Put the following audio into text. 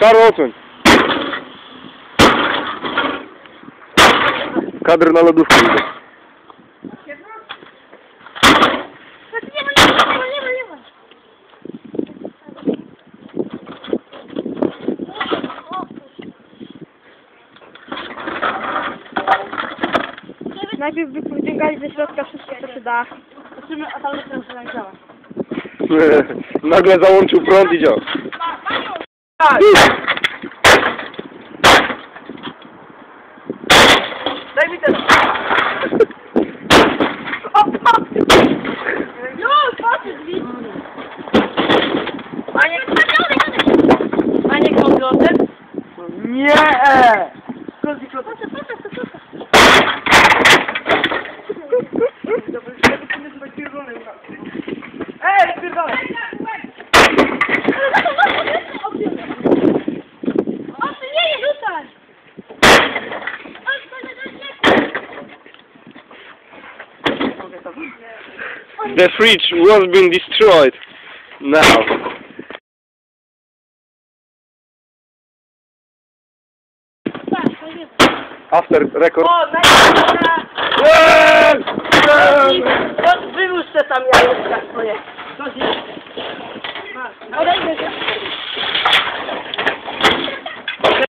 Karol, odsuń. Kadr na lodówkę idzie. Nie ma, nie ma, nie ma, nie ma. Najpierw wyciągali ze środka wszystko, co się da. Zobaczymy, a tam teraz nie działa. Nagle załączył prąd i działa. Daj mi ten. Już, patrz, drzwi. Maniek, Maniek komputer? Nie! Skąd ci proszę. Ej, spierdolę! The fridge was being destroyed. Now. Tak, to jest. After record. O! No, wyłóż se tam jajeczka swoje.